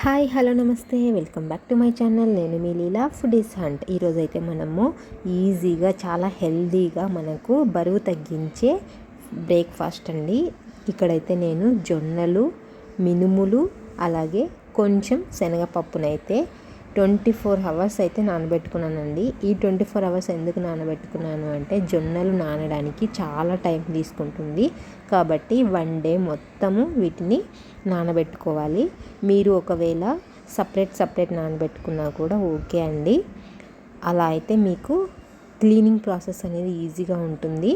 Hi hello నమస్తే. Welcome back to my channel. నేను మీ లీలా ఫుడీస్ హంట్. ఈరోజు అయితే మనము ఈజీగా చాలా హెల్దీగా మనకు బరువు తగ్గించే బ్రేక్ఫాస్ట్ అండి. ఇక్కడైతే నేను జొన్నలు మినుములు అలాగే కొంచెం శనగపప్పునైతే ట్వంటీ ఫోర్ అవర్స్ అయితే నానబెట్టుకున్నానండి. ఈ ట్వంటీ ఫోర్ అవర్స్ ఎందుకు నానబెట్టుకున్నాను అంటే జొన్నలు నానడానికి చాలా టైం తీసుకుంటుంది. కాబట్టి వన్ డే మొత్తము వీటిని నానబెట్టుకోవాలి. మీరు ఒకవేళ సపరేట్ సపరేట్ నానబెట్టుకున్నా కూడా ఓకే అండి. అలా అయితే మీకు క్లీనింగ్ ప్రాసెస్ అనేది ఈజీగా ఉంటుంది.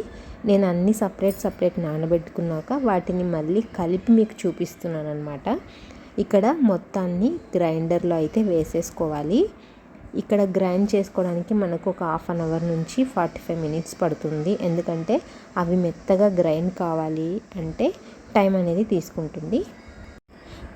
నేను అన్నీ సపరేట్ సపరేట్ నానబెట్టుకున్నాక వాటిని మళ్ళీ కలిపి మీకు చూపిస్తున్నాను అనమాట ఇక్కడ మొత్తాన్ని గ్రైండర్లో అయితే వేసేసుకోవాలి. ఇక్కడ గ్రైండ్ చేసుకోవడానికి మనకు ఒక హాఫ్ అన్ అవర్ నుంచి ఫార్టీ ఫైవ్ మినిట్స్ పడుతుంది. ఎందుకంటే అవి మెత్తగా గ్రైండ్ కావాలి అంటే టైం అనేది తీసుకుంటుంది.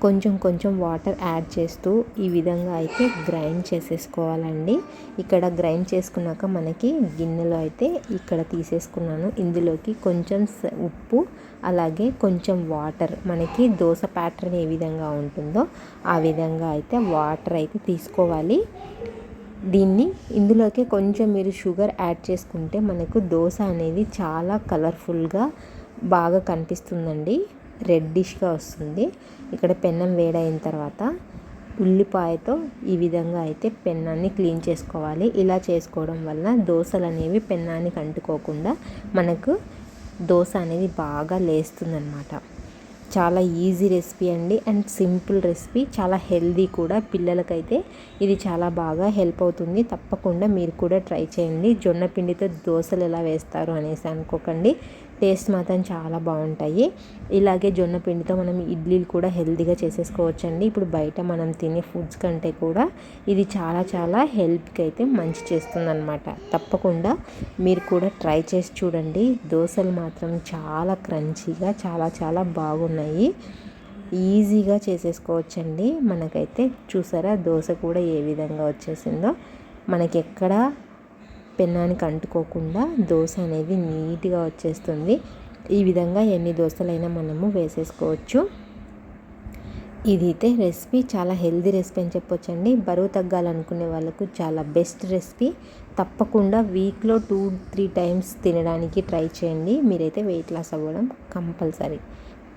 కొంచెం కొంచెం వాటర్ యాడ్ చేస్తూ ఈ విధంగా అయితే గ్రైండ్ చేసేసుకోవాలండి. ఇక్కడ గ్రైండ్ చేసుకున్నాక మనకి గిన్నెలో అయితే ఇక్కడ తీసేసుకున్నాను. ఇందులోకి కొంచెం ఉప్పు అలాగే కొంచెం వాటర్ మనకి దోశ ప్యాటర్న్ ఏ విధంగా ఉంటుందో ఆ విధంగా అయితే వాటర్ అయితే తీసుకోవాలి. దీన్ని ఇందులోకి కొంచెం మీరు షుగర్ యాడ్ చేసుకుంటే మనకు దోశ అనేది చాలా కలర్ఫుల్గా బాగా కనిపిస్తుందండి. రెడ్డిష్గా వస్తుంది. ఇక్కడ పెన్నం వేడైన తర్వాత ఉల్లిపాయతో ఈ విధంగా అయితే పెన్నాన్ని క్లీన్ చేసుకోవాలి. ఇలా చేసుకోవడం వల్ల దోశలు అనేవి పెన్నానికి అంటుకోకుండా మనకు దోశ అనేది బాగా లేస్తుందన్నమాట. చాలా ఈజీ రెసిపీ అండి అండ్ సింపుల్ రెసిపీ చాలా హెల్దీ కూడా. పిల్లలకైతే ఇది చాలా బాగా హెల్ప్ అవుతుంది. తప్పకుండా మీరు కూడా ట్రై చేయండి. జొన్న పిండితో దోశలు ఎలా వేస్తారు అనేసి అనుకోకండి. టేస్ట్ మాత్రం చాలా బాగుంటాయి. ఇలాగే జొన్న పిండితో మనం ఇడ్లీలు కూడా హెల్దీగా చేసేసుకోవచ్చండి. ఇప్పుడు బయట మనం తినే ఫుడ్స్ కంటే కూడా ఇది చాలా చాలా హెల్ప్కి అయితే మంచి చేస్తుందన్నమాట. తప్పకుండా మీరు కూడా ట్రై చేసి చూడండి. దోశలు మాత్రం చాలా క్రంచీగా చాలా చాలా బాగున్నాయి. ఈజీగా చేసేసుకోవచ్చండి. మనకైతే చూసారా దోశ కూడా ఏ విధంగా వచ్చేసిందో. మనకి ఎక్కడ పెన్నానికి అంటుకోకుండా దోశ అనేది నీట్గా వచ్చేస్తుంది. ఈ విధంగా ఎన్ని దోశలైనా మనము వేసేసుకోవచ్చు. ఇది అయితే రెసిపీ చాలా హెల్దీ రెసిపీ అని చెప్పొచ్చండి. బరువు తగ్గాలనుకునే వాళ్ళకు చాలా బెస్ట్ రెసిపీ. తప్పకుండా వీక్లో టూ త్రీ టైమ్స్ తినడానికి ట్రై చేయండి. మీరైతే వెయిట్ లాస్ అవ్వడం కంపల్సరీ.